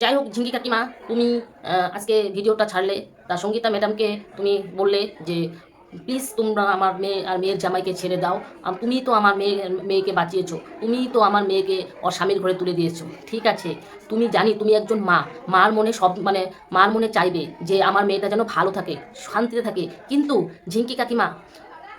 যাই হোক ঝিঙ্কি কাকিমা তুমি আজকে ভিডিওটা ছাড়লে তা সঙ্গীতা ম্যাডামকে তুমি বললে যে, প্লিজ তোমরা আমার মেয়ে আর মেয়ের জামাইকে ছেড়ে দাও। আম- তুমি তো আমার মেয়ে, মেয়েকে বাঁচিয়েছো। তুমি তো আমার মেয়েকে ওর স্বামীর ঘরে তুলে দিয়েছ। ঠিক আছে, তুমি জানি তুমি একজন মা। মার মনে সব মানে মার মনে চাইবে যে, আমার মেয়েটা যেন ভালো থাকে, শান্তিতে থাকে। কিন্তু ঝিঙ্কি কাকিমা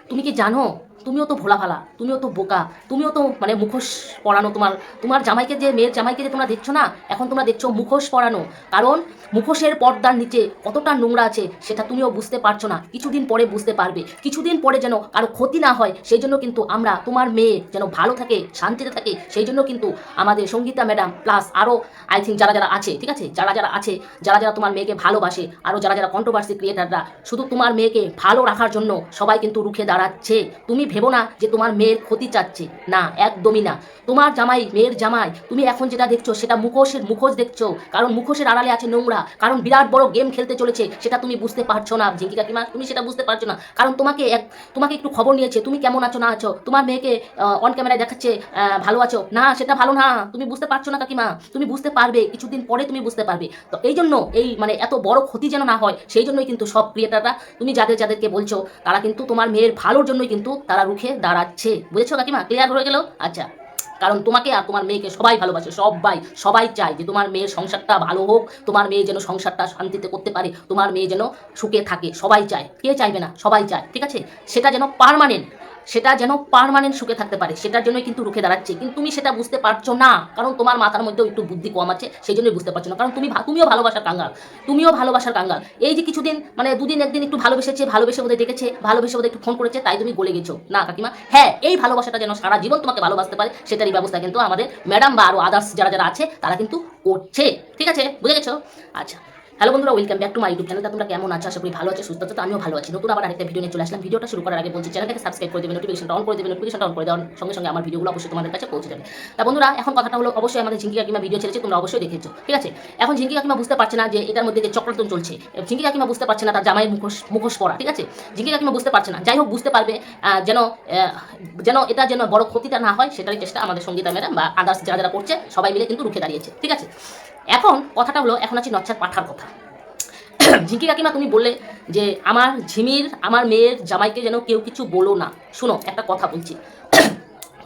তুমি কি জানো? তুমিও তো ভোলা ভালা তুমিও তো বোকা, তুমিও তো মানে মুখোশ পরানো তোমার তোমার জামাইকে যে, মেয়ের জামাইকে যে তোমরা দেখছ না, এখন তোমরা দেখছ মুখোশ পরানো। কারণ মুখোশের পর্দার নিচে কতটা নোংরা আছে, সেটা তুমিও বুঝতে পারছ না। কিছুদিন পরে বুঝতে পারবে। কিছুদিন পরে যেন কারও ক্ষতি না হয়, সেই জন্য কিন্তু আমরা, তোমার মেয়ে যেন ভালো থাকে, শান্তিতে থাকে, সেই জন্য কিন্তু আমাদের সঙ্গীতা ম্যাডাম প্লাস আরও আই থিঙ্ক যারা যারা আছে, ঠিক আছে? যারা যারা আছে, যারা যারা তোমার মেয়েকে ভালোবাসে আরও যারা যারা কন্ট্রোভার্সি ক্রিয়েটাররা শুধু তোমার মেয়েকে ভালো রাখার জন্য সবাই কিন্তু রুখে দাঁড়াচ্ছে তুমি ভেবো না যে তোমার মেয়ের ক্ষতি চাচ্ছে। না, একদমই না। তোমার জামাই, মেয়ের জামাই, তুমি এখন যেটা দেখছ সেটা মুখোশের মুখোশ দেখছ। কারণ মুখোশের আড়ালে আছে নোংরা। কারণ বিরাট বড় গেম খেলতে চলেছে, সেটা তুমি বুঝতে পারছ না। ঝিঙ্কি কাকিমা, তুমি সেটা বুঝতে পারছ না। কারণ তোমাকে এক, তোমাকে একটু খবর নিয়েছে, তুমি কেমন আছো, না আছো? তোমার মেয়েকে অন ক্যামেরায় দেখাচ্ছে ভালো আছো? না, সেটা ভালো না। তুমি বুঝতে পারছ না কাকিমা। তুমি বুঝতে পারবে, কিছুদিন পরে তুমি বুঝতে পারবে। তো এই জন্য এই মানে এত বড় ক্ষতি যেন না হয়, সেই জন্যই কিন্তু সব ক্রিয়েটাররা তুমি যাদের যাদেরকে বলছো, তারা কিন্তু তোমার মেয়ের ভালোর জন্যই কিন্তু তারা রুখে দাঁড়াচ্ছে। বুঝেছ কাকিমা? ক্লিয়ার হয়ে গেল? আচ্ছা কারণ তোমাকে আর তোমার মেয়েকে সবাই ভালোবাসে, সবাই সবাই চায় যে তোমার মেয়ের সংসারটা ভালো হোক, তোমার মেয়ে যেন সংসারটা শান্তিতে করতে পারে, তোমার মেয়ে যেন সুখে থাকে, সবাই চায়। কে চাইবে না? সবাই চায়, ঠিক আছে? সেটা যেন পারমানেন্ট সেটা যেন পারমানেন্ট সুখে থাকতে পারে, সেটার জন্যই কিন্তু রুখে দাঁড়াচ্ছে। কিন্তু তুমি সেটা বুঝতে পারছ না, কারণ তোমার মাথার মধ্যেও একটু বুদ্ধি কম আছে, সেই জন্যই বুঝতে পারছ না। কারণ তুমি তুমিও ভালোবাসার কাঙ্গাল, তুমিও ভালোবাসার কাঙ্গাল। এই যে কিছুদিন মানে দুদিন একদিন একটু ভালোবেসেছে, ভালোবেসে বোধহয় দেখেছে, ভালোবেসে বোধহয় একটু ফোন করেছে, তাই তুমি গলে গেছো। না, কাকিমা হ্যাঁ এই ভালোবাসাটা যেন সারা জীবন তোমাকে ভালোবাসতে পারে, সেটারই ব্যবস্থা কিন্তু আমাদের ম্যাডাম বা আরও আদার্স যারা যারা আছে, তারা কিন্তু করছে। ঠিক আছে? বুঝে গেছো? আচ্ছা। হ্যালো বন্ধুরা welcome back to my YouTube চ্যানেলটা তোমরা কেমন আছো? আশা করি ভালো আছো, সুস্থ আছো, তো আমিও ভালো আছি। নতুন আবার আরেকটা ভিডিও নিয়ে চলে আসলাম। ভিডিওটা শুরু করার আগে বলছি চ্যানেলটাকে সাবস্ক্রাইব করে দেবে নোটিফিকেশনটা অন করে দেবে। নোটিফিকেশনটা অন করে দেওয়ার সঙ্গে সঙ্গে আমার ভিডিওগুলো অবশ্যই তোমাদের কাছে পৌঁছে যাবে। তা বন্ধুরা, এখন কথাটা হলো, অবশ্যই আমাদের ঝিঙ্কি কাকিমা ভিডিও ছেড়েছে, তোমরা অবশ্যই দেখেছ, ঠিক আছে? এখন ঝিঙ্কি কাকিমা বুঝতে পারছে না যে এটার মধ্যে যে চক্রান্ত চলছে। ঝিঙ্কি কাকিমা বুঝতে পারছে না তার জামাইয়ের মুখোশ মুখোশ পড়া ঠিক আছে? ঝিঙ্কি কাকিমা বুঝতে পারছে না। যাই হোক বুঝতে পারবে যেন যেন এটা যেন বড় ক্ষতিটা না হয়, সেটারই চেষ্টা আমাদের সঙ্গীতা ম্যাডাম বা আদার্স যারা যারা করছে, সবাই মিলে কিন্তু রুখে দাঁড়িয়েছে, ঠিক আছে? এখন কথাটা হলো, এখন আছে নচ্ছার পাঠার কথা। ঝিঙ্কি কাকিমা, তুমি বললে যে, আমার ঝিমির, আমার মেয়ের জামাইকে যেন কেউ কিছু বলো না। শোনো, একটা কথা বলছি।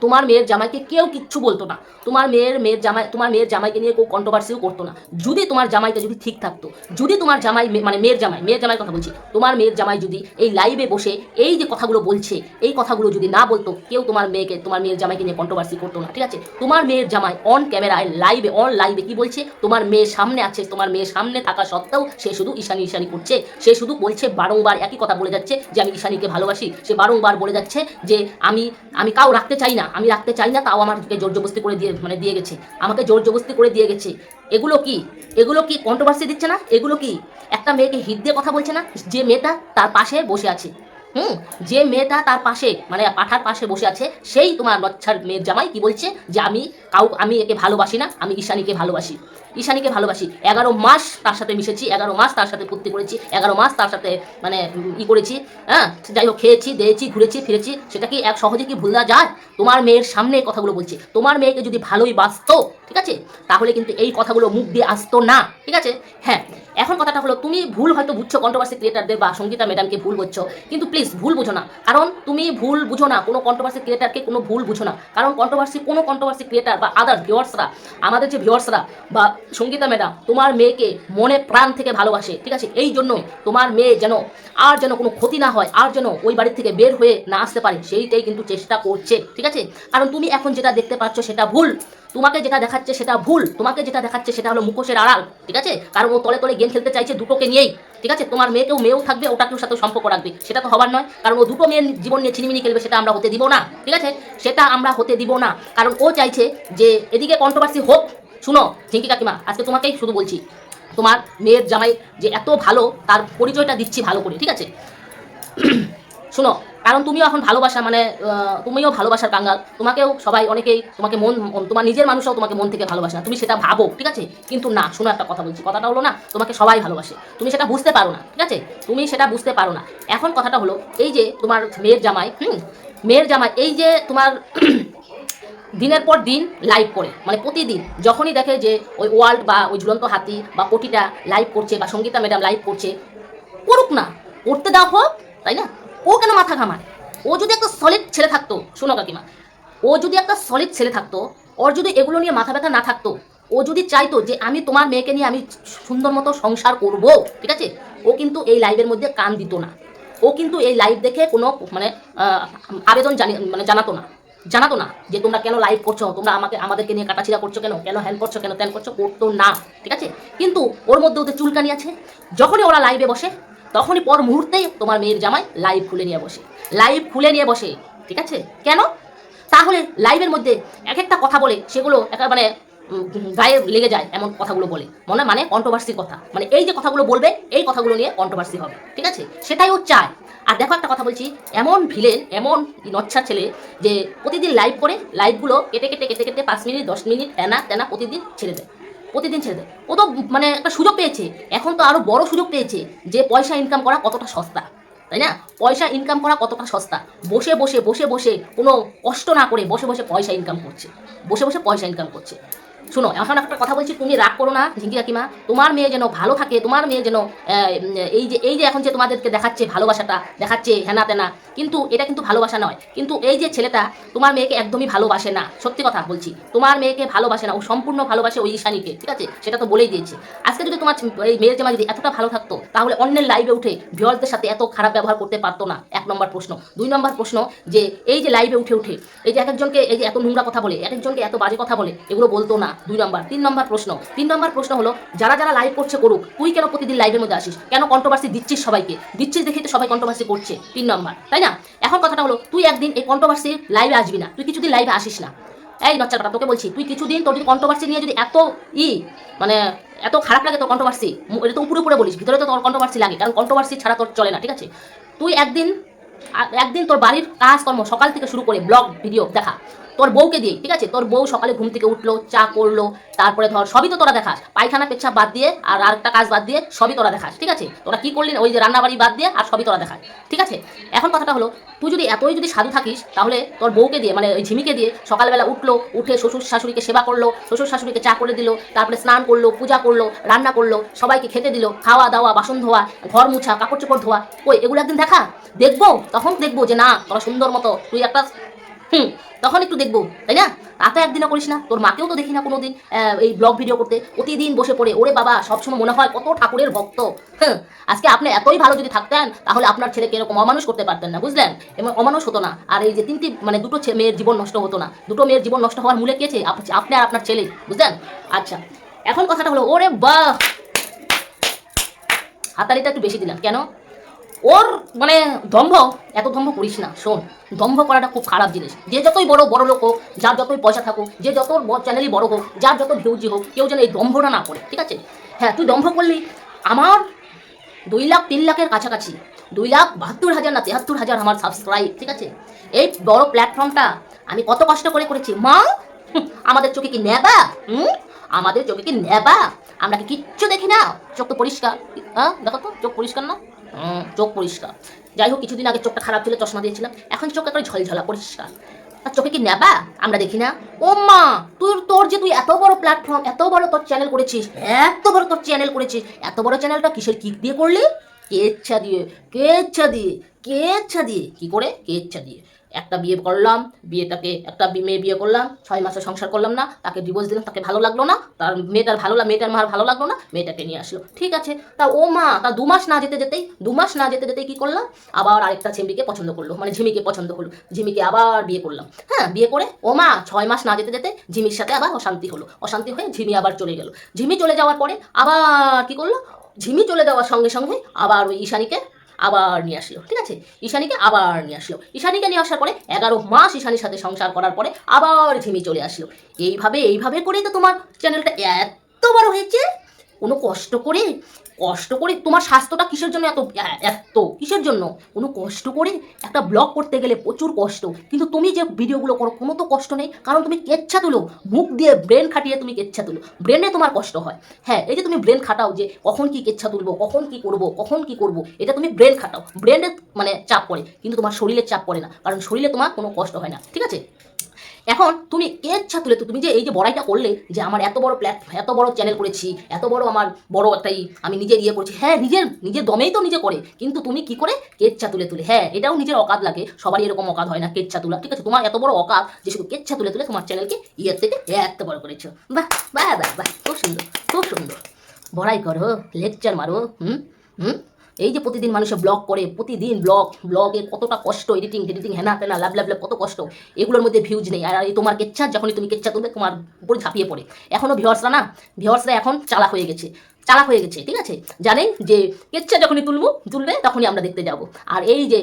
তোমার মেয়ের জামাইকে কেউ কিচ্ছু বলতো না। তোমার মেয়ের মেয়ের জামাই তোমার মেয়ের জামাইকে নিয়ে কেউ কন্ট্রোভার্সিও করতো না। যদি তোমার জামাইটা যদি ঠিক থাকতো, যদি তোমার জামাই মানে মেয়ের জামাই মেয়ের জামাইয়ের কথা বলছি, তোমার মেয়ের জামাই যদি এই লাইভে বসে এই যে কথাগুলো বলছে, এই কথাগুলো যদি না বলতো, কেউ তোমার মেয়েকে তোমার মেয়ের জামাইকে নিয়ে কন্ট্রোভার্সি করতো না, ঠিক আছে? তোমার মেয়ের জামাই অন ক্যামেরায় লাইভে অন লাইভে কি বলছে? তোমার মেয়ের সামনে আছে, তোমার মেয়ের সামনে থাকা সত্ত্বেও সে শুধু ঈশানি ঈশানি করছে, সে শুধু বলছে বারংবার একই কথা বলে যাচ্ছে যে আমি ঈশানীকে ভালোবাসি, সে বারংবার বলে যাচ্ছে যে আমি আমি কাউ রাখতে চাই না। আমি রাখতে চাই না, তাও আমাকে জোর জবস্তি করে দিয়ে মানে দিয়ে গেছে। আমাকে জোর জবস্তি করে দিয়ে গেছে। এগুলো কি? এগুলো কি কন্ট্রোভার্সি দিচ্ছে না? এগুলো কি? একটা মেয়েকে হিট দিয়ে কথা বলছে না? যে মেয়েটা তার পাশে বসে আছে। হুম? যে মেয়েটা তার পাশে মানে পাঠার পাশে বসে আছে, সেই তোমার লচ্ছার মেয়ের জামাই কি বলছে? যে আমি কাউ, আমি একে ভালোবাসি না, আমি ঈশানীকে ভালোবাসি। ঈশানীকে ভালোবাসি। এগারো মাস তার সাথে মিশেছি, এগারো মাস তার সাথে ফুর্তি করেছি, এগারো মাস তার সাথে মানে ই করেছি হ্যাঁ যাই হোক, খেয়েছি, দিয়েছি, ঘুরেছি, ফিরেছি, সেটা কি এক সহজে কি ভুল যায়? তোমার মেয়ের সামনে কথাগুলো বলছি। তোমার মেয়েকে যদি ভালোই বাসতো, ঠিক আছে, তাহলে কিন্তু এই কথাগুলো মুখ দিয়ে আসতো না, ঠিক আছে? হ্যাঁ এখন কথাটা হলো, তুমি ভুল হয়তো বুঝছ কন্ট্রোভার্সি ক্রিয়েটারদের বা সঙ্গীতা ম্যাডামকে ভুল বুঝছ কিন্তু প্লিজ ভুল বুঝো না। কারণ তুমি ভুল বুঝো না, কোনো কন্ট্রোভার্সি ক্রিয়েটারকে কোনো ভুল বুঝো না। কারণ কন্ট্রোভার্সি কোনো কন্ট্রোভার্সি ক্রিয়েটার বা আদার ভিওয়ার্সরা আমাদের যে ভিওয়ার্সরা বা সঙ্গীতা ম্যাডাম, তোমার মেয়েকে মনে প্রাণ থেকে ভালোবাসে, ঠিক আছে? এই জন্যই তোমার মেয়ে যেন, আর যেন কোনো ক্ষতি না হয়, আর যেন ওই বাড়ির থেকে বের হয়ে না আসতে পারে, সেইটাই কিন্তু চেষ্টা করছে, ঠিক আছে? কারণ তুমি এখন যেটা দেখতে পাচ্ছ সেটা ভুল। তোমাকে যেটা দেখাচ্ছে সেটা ভুল। তোমাকে যেটা দেখাচ্ছে সেটা হলো মুখোশের আড়াল, ঠিক আছে? কারণ ও তলে তলে গেম খেলতে চাইছে দুটোকে নিয়েই, ঠিক আছে? তোমার মেয়েকেও মেয়েও থাকবে, ওটাকেও সাথে সম্পর্ক রাখবে, সেটা তো হবার নয়। কারণ ও দুটো মেয়ের জীবন নিয়ে ছিনিমিনি খেলবে, সেটা আমরা হতে দিব না, ঠিক আছে? সেটা আমরা হতে দিব না। কারণ ও চাইছে যে এদিকে কন্ট্রোভার্সি হোক শুনো, ঝিঙ্কি কাকিমা, আজকে তোমাকেই শুধু বলছি, তোমার মেয়ের জামাই যে এত ভালো, তার পরিচয়টা দিচ্ছি ভালো করে, ঠিক আছে? শুনো, কারণ তুমিও এখন ভালোবাসা মানে তুমিও ভালোবাসার কাঙ্গাল, তোমাকেও সবাই অনেকেই তোমাকে মন, তোমার নিজের মানুষও তোমাকে মন থেকে ভালোবাসে না, তুমি সেটা ভাবো, ঠিক আছে? কিন্তু না, শোনো একটা কথা বলছি, কথাটা হলো না, তোমাকে সবাই ভালোবাসে, তুমি সেটা বুঝতে পারো না, ঠিক আছে? তুমি সেটা বুঝতে পারো না। এখন কথাটা হলো, এই যে তোমার মেয়ের জামাই, হুম? মেয়ের জামাই, এই যে তোমার দিনের পর দিন লাইভ করে মানে প্রতিদিন। যখনই দেখে যে ওই ওয়ার্ল্ড বা ওই ঝুলন্ত হাতি বা কোটিটা লাইভ করছে বা সঙ্গীতা ম্যাডাম লাইভ করছে, করুক না। করতে দেওয়া হোক, তাই না? ও কেন মাথা ঘামায়? ও যদি একটা সলিড ছেলে থাকতো, শোনো কাকিমা, ও যদি একটা সলিড ছেলে থাকতো, ওর যদি এগুলো নিয়ে মাথা ব্যথা না থাকতো, ও যদি চাইতো যে আমি তোমার মেয়েকে নিয়ে আমি সুন্দর মতো সংসার করব, ঠিক আছে? ও কিন্তু এই লাইভের মধ্যে কান দিত না। ও কিন্তু এই লাইভ দেখে কোনো মানে আবেদন জানি মানে জানাতো না। জানাতো না যে তোমরা কেন লাইভ করছ? তোমরা আমাকে, আমাদেরকে নিয়ে কাটাছিড়া করছ কেন? কেন হ্যান করছ কেন? ত্যান করছ? করতো না, ঠিক আছে? কিন্তু ওর মধ্যে ওদের চুলকানি আছে। যখনই ওরা লাইভে বসে, তখনই পর মুহূর্তে তোমার মেয়ের জামাই লাইভ খুলে নিয়ে বসে। লাইভ খুলে নিয়ে বসে, ঠিক আছে? কেন? তাহলে লাইভের মধ্যে এক একটা কথা বলে, সেগুলো একটা মানে গায়ে লেগে যায় এমন কথাগুলো বলে। মনে মানে কন্ট্রোভার্সির কথা। মানে এই যে কথাগুলো বলবে, এই কথাগুলো নিয়ে কন্ট্রোভার্সি হবে। ঠিক আছে? সেটাই ও চায়। আর দেখো একটা কথা বলছি, এমন ভিলেন এমন নচ্ছা ছেলে যে প্রতিদিন লাইভ করে লাইভগুলো কেটে কেটে কেটে কেটে পাঁচ মিনিট, দশ মিনিট তেনা তেনা প্রতিদিন ছেড়ে দেয়। প্রতিদিন ছেড়ে দেয়। ও তো মানে একটা সুযোগ পেয়েছে। এখন তো আরও বড় সুযোগ পেয়েছে যে পয়সা ইনকাম করা কতটা সস্তা। তাই না? পয়সা ইনকাম করা কতটা সস্তা। বসে বসে বসে বসে কোনো কষ্ট না করে বসে বসে পয়সা ইনকাম করছে। বসে বসে পয়সা ইনকাম করছে। শোনো এখন একটা কথা বলছি, তুমি রাগ করো না, ঝিঙ্কি কাকিমা। তোমার মেয়ে যেন ভালো থাকে, তোমার মেয়ে যেন এই যে এই যে এখন যে তোমাদেরকে দেখাচ্ছে ভালোবাসাটা, দেখাচ্ছে হেনা তেনা কিন্তু এটা কিন্তু ভালোবাসা নয়। কিন্তু এই যে ছেলেটা, তোমার মেয়েকে একদমই ভালোবাসে না। সত্যি কথা বলছি, তোমার মেয়েকে ভালোবাসে না, ও সম্পূর্ণ ভালোবাসে ওই ঈশানীকে, ঠিক আছে? সেটা তো বলেই দিয়েছে। আজকে যদি তোমার এই মেয়ের জামা যদি এতটা ভালো থাকতো, তাহলে অন্যের লাইভে উঠে ভিওয়ার্সদের সাথে এত খারাপ ব্যবহার করতে পারতো না। এক নম্বর প্রশ্ন। দুই নম্বর প্রশ্ন, যে এই যে লাইভে উঠে উঠে, এই যে এক একজনকে, এই যে এত নোংরা কথা বলে, এক একজনকে এত বাজে কথা বলে, এগুলো বলতো না। দুই নম্বর, তিন নম্বর প্রশ্ন। তিন নম্বর প্রশ্ন হলো, যারা যারা লাইভ করছে করুক, তুই কেন প্রতিদিন লাইভের মধ্যে আসিস? কেন কন্ট্রোভার্সি দিচ্ছিস সবাইকে? দিচ্ছিস দেখে তো সবাই কন্ট্রোভার্সি করছে, তিন নম্বর, তাই না? এখন কথাটা হলো, তুই একদিন এই কন্ট্রোভার্সি লাইভে আসবি না, তুই কিছুদিন লাইভে আসিস না। এই নচ্চার কথা, তোকে বলছি, তুই কিছুদিন তোর যদি কন্ট্রোভার্সি নিয়ে যদি এত ই মানে এত খারাপ লাগে তোর কন্ট্রোভার্সি এটা তো উপরে উপরে বলিস, ভিতরে তো তোর কন্ট্রোভার্সি লাগে, কারণ কন্ট্রোভার্সি ছাড়া তোর চলে না, ঠিক আছে? তুই একদিন একদিন তোর বাড়ির কাজকর্ম সকাল থেকে শুরু করে ব্লগ ভিডিও দেখা তোর বউকে দিয়ে, ঠিক আছে? তোর বউ সকালে ঘুম থেকে উঠল, চা করল, তারপরে ধর, সবই তো তোরা দেখাস। পায়খানা পেচ্ছাপ বাদ দিয়ে আর আরেকটা কাজ বাদ দিয়ে সবই তোরা দেখাস, ঠিক আছে? তোরা কি করলি ওই যে রান্নাবাড়ি বাদ দিয়ে আর সবই তোরা দেখাস, ঠিক আছে? এখন কথাটা হলো, তুই যদি এতই যদি সাধু থাকিস, তাহলে তোর বউকে দিয়ে মানে ওই ঝিমিকে দিয়ে সকালবেলা উঠল, উঠে শ্বশুর শাশুড়িকে সেবা করল, শ্বশুর শাশুড়িকে চা করে দিল, তারপরে স্নান করল, পূজা করল, রান্না করল, সবাইকে খেতে দিল, খাওয়া দাওয়া, বাসন ধোয়া, ঘর মুছা, কাপড় চোপড় ধোয়া ওই এগুলো একদিন দেখা? দেখব? তখন দেখব যে না, তোরা সুন্দর মতো, তুই একটা হুম তখন একটু দেখব তাই না? তা তো একদিনও করিস না তোর মাকেও তো দেখি না কোনোদিন আহ, এই ব্লগ ভিডিও করতে। প্রতিদিন বসে পড়ে ওরে বাবা সবসময় মনে হয় কত ঠাকুরের ভক্ত। হ্যাঁ আজকে আপনি এতই ভালো যদি থাকতেন তাহলে আপনার ছেলেকে এরকম অমানুষ করতে পারতেন না বুঝলেন? এবং অমানুষ হতো না। আর এই যে তিনটি মানে দুটো মেয়ের জীবন নষ্ট হতো না। দুটো মেয়ের জীবন নষ্ট হওয়ার মূলে কেছে আপ- আপনি আর আপনার ছেলে বুঝলেন? আচ্ছা এখন কথাটা হলো ওরে বাহ! হাতালিটা একটু বেশি দিলাম। কেন? ওর মানে দম্ভ এত দম্ভ করিস না, শোন। দম্ভ করাটা খুব খারাপ জিনিস। যে যতই বড় বড় লোক হোক, যার যতই পয়সা থাকুক, যে যত চ্যানেলই বড় হোক, যার যত ভিউজি হোক, কেউ যেন এই দম্ভটা না করে, ঠিক আছে? হ্যাঁ তুই দম্ভ করলি। আমার দুই লাখ, তিন লাখের কাছাকাছি, দুই লাখ বাহাত্তর হাজার না তেহাত্তর হাজার আমার সাবস্ক্রাইব ঠিক আছে? এই বড় প্ল্যাটফর্মটা আমি কত কষ্ট করে করেছি? মা, আমাদের চোখে কি নেবা হুম? আমাদের চোখে কি নেবা আমরা কি কিচ্ছু দেখি না? চোখ তো পরিষ্কার। হ্যাঁ দেখো তো, চোখ পরিষ্কার না? চোখ পরিষ্কার। যাই হোক, কিছুদিন আগে চোখটা খারাপ ছিল, চশমা দিয়েছিলাম। এখন চোখ একবার ঝলঝলা, পরিষ্কার। আর চোখে কি নেবা আমরা দেখি না। ও মা তুই তোর যে তুই এত বড় প্ল্যাটফর্ম এত বড় তোর চ্যানেল করেছিস, এত বড় তোর চ্যানেল করেছিস, এত বড় চ্যানেলটা কিসের কিক দিয়ে করলি? কে ইচ্ছা দিয়ে, কে ইচ্ছা দিয়ে, কে ইচ্ছা দিয়ে, কি করে? কে ইচ্ছা দিয়ে? একটা বিয়ে করলাম, বিয়েটাকে একটা মেয়ে বিয়ে করলাম, ছয় মাসে সংসার করলাম না, তাকে ডিভোর্স দিলাম, তাকে ভালো লাগল না, তার মেয়েটার ভালো মেয়েটার মার ভালো লাগল না, মেয়েটাকে নিয়ে আসলো। ঠিক আছে, তা ও মা, তা দু মাস না যেতে যেতেই, দু মাস না যেতে যেতেই কি করলাম? আবার আরেকটা ছেমড়িকে পছন্দ করল মানে ঝিমিকে পছন্দ করল ঝিমিকে আবার বিয়ে করলাম। হ্যাঁ বিয়ে করে ও মা ছয় মাস না যেতে যেতে ঝিমির সাথে আবার অশান্তি হলো, অশান্তি হয়ে ঝিমি আবার চলে গেল। ঝিমি চলে যাওয়ার পরে আবার কি করল? ঝিমি চলে যাওয়ার সঙ্গে সঙ্গে আবার ওই ঈশানীকে আবার নিয়ে আসলো, ঠিক আছে? ঈশানীকে আবার নিয়ে আসলো। ঈশানীকে নিয়ে আসার পরে এগারো মাস ঈশানীর সাথে সংসার করার পরে আবার ঝিমি চলে আসলো। এইভাবে এইভাবে করেই তো তোমার চ্যানেলটা এত বড় হয়েছে কোনো কষ্ট করে কষ্ট করে তোমার স্বাস্থ্যটা কিসের জন্য এত এত? কিসের জন্য? কোনো কষ্ট করে একটা ব্লগ করতে গেলে প্রচুর কষ্ট। কিন্তু তুমি যে ভিডিওগুলো করো, কোনো তো কষ্ট নেই। কারণ তুমি কেচ্ছা তুলো, মুখ দিয়ে ব্রেন খাটিয়ে তুমি কেচ্ছা তুলো। ব্রেনে তোমার কষ্ট হয়। হ্যাঁ এই যে তুমি ব্রেন খাটাও যে কখন কি কেচ্ছা তুলবো, কখন কি করব, কখন কি করব, এটা তুমি ব্রেন খাটাও। ব্রেনে মানে চাপ পড়ে, কিন্তু তোমার শরীরের চাপ পড়ে না। কারণ শরীরে তোমার কোনো কষ্ট হয় না। ঠিক আছে? এখন তুমি কেচ্ছা তুলে তুমি যে এই যে বড়াইটা করলে যে আমার এত বড় প্ল্যাট, এত বড় চ্যানেল করেছি, এত বড় আমার বড় একটাই আমি নিজের ইয়ে করছি। হ্যাঁ নিজের নিজের দমেই তো নিজে করে, কিন্তু তুমি কি করে কেচ্ছা তুলে তুলে? হ্যাঁ এটাও নিজের অকাত লাগে, সবারই এরকম অকাত হয় না কেচ্ছা তোলা ঠিক আছে? তোমার এত বড় অকাত যে শুধু কেচ্ছা তুলে তুলে তোমার চ্যানেলকে ইয়ের থেকে এত বড় করেছ। বাহ বাহ বাহ বাহ, খুব সুন্দর খুব সুন্দর। বড়াই করো লেকচার মারো, হুম হুম এই যে প্রতিদিন মানুষে ব্লগ করে, প্রতিদিন ব্লগ ব্লগে কতটা কষ্ট এডিটিং এডিটিং হ্যানা তেনা লাভ লাভ কত কষ্ট। এগুলোর মধ্যে ভিউজ নেই। আর এই তোমার কেচ্ছা যখনই তুমি কেচ্ছা তুলবে তোমার উপরে ঝাঁপিয়ে পড়ে। এখনও ভিউয়ার্সরা না ভিউয়ার্সরা এখন চালাক হয়ে গেছে। চালাক হয়ে গেছে, ঠিক আছে? জানেন যে কেচ্ছা যখনই তুলবো, তুলবে, তখনই আমরা দেখতে যাব। আর এই যে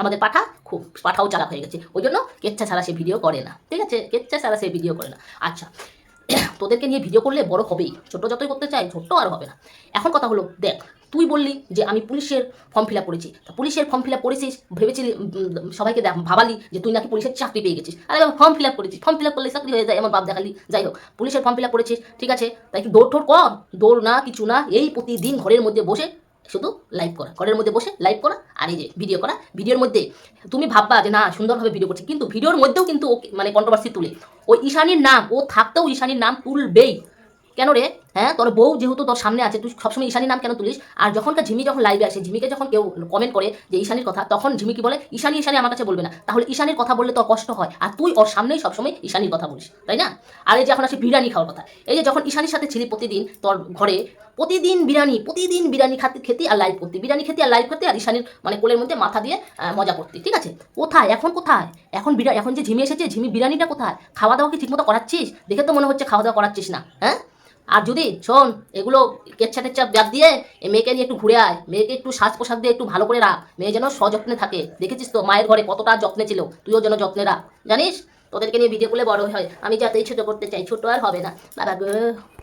আমাদের পাঠা, খুব, পাঠাও চালাক হয়ে গেছে। ওই জন্য কেচ্ছা ছাড়া সে ভিডিও করে না, ঠিক আছে? কেচ্ছা ছাড়া সে ভিডিও করে না। আচ্ছা তোদেরকে নিয়ে ভিডিও করলে বড় হবেই। ছোট যতই করতে চাই ছোট্ট আর হবে না। এখন কথা হলো, দেখ তুই বললি যে আমি পুলিশের ফর্ম ফিল আপ করেছি। পুলিশের ফর্ম ফিল আপ করেছিস, ভেবেছিলি সবাইকে ভাবালি যে তুই নাকি পুলিশের চাকরি পেয়ে গেছিস। আরে ফর্ম ফিল আপ করেছিস ফর্ম ফিল আপ করলে চাকরি হয়ে যায়, আমার বাপ দেখালি। যাই হোক, পুলিশের ফর্ম ফিল আপ করেছিস, ঠিক আছে? তাই কি দৌড় ঠোর কর, দৌড় না, কিছু না, এই প্রতিদিন ঘরের মধ্যে বসে শুধু লাইভ করা। ঘরের মধ্যে বসে লাইভ করা আর এই যে ভিডিও করা। ভিডিওর মধ্যে তুমি ভাববা যে না, সুন্দরভাবে ভিডিও করছি, কিন্তু ভিডিওর মধ্যেও কিন্তু মানে কন্ট্রোভার্সি তুলে। ওই ঈশানীর নাম, ও থাকতেও ঈশানীর নাম তুলবেই। কেন রে? হ্যাঁ তোর বউ যেহেতু তোর সামনে আছে, তুই সবসময় ঈশানীর নাম কেন তুলিস? আর যখনকার ঝিমি যখন লাইভে আসে, ঝিমিকে যখন কেউ কমেন্ট করে যে ঈশানীর কথা, তখন ঝিমি কি বলে? ঈশানী ঈশানী আমার কাছে বলবে না। তাহলে ঈশানীর কথা বললে তোর কষ্ট হয়, আর তুই ওর সামনেই সবসময় ঈশানীর কথা বলিস, তাই না? আর এই যে এখন আসে বিরিয়ানি খাওয়ার কথা, এই যে যখন ঈশানীর সাথে ছিলি প্রতিদিন তোর ঘরে, প্রতিদিন বিরিয়ানি প্রতিদিন বিরিয়ানি খাতে, খেতে আর লাইভ করতে, বিরিয়ানি খেতে আর লাইভ করতে আর ঈশানীর মানে কোলের মধ্যে মাথা দিয়ে মজা করতে, ঠিক আছে? কোথায়? এখন কোথায়? এখন বিরা, এখন যে ঝিমি এসেছে, ঝিমি বিরিয়ানিটা কোথায়? খাওয়া দাওয়া কি ঠিকমতো করাচ্ছিস? দেখে তো মনে হচ্ছে খাওয়া দাওয়া করাচ্ছিস না হ্যাঁ? আর যদি, শোন, এগুলো কেচ্ছা টেচ্ছা ব্যাপ দিয়ে এই মেয়েকে নিয়ে একটু ঘুরে আয়। মেয়েকে একটু সাজ পোশাক দিয়ে একটু ভালো করে রাখ। মেয়ে যেন সযত্নে থাকে। দেখেছিস তো, মায়ের ঘরে কতটা যত্নে ছিল। তুইও যেন যত্নে রাখ। জানিস? তোদেরকে নিয়ে ভিডিও করলে বড় হয়। আমি যাতেই ছোটো করতে চাই। ছোটো আর হবে না। বাবা গো।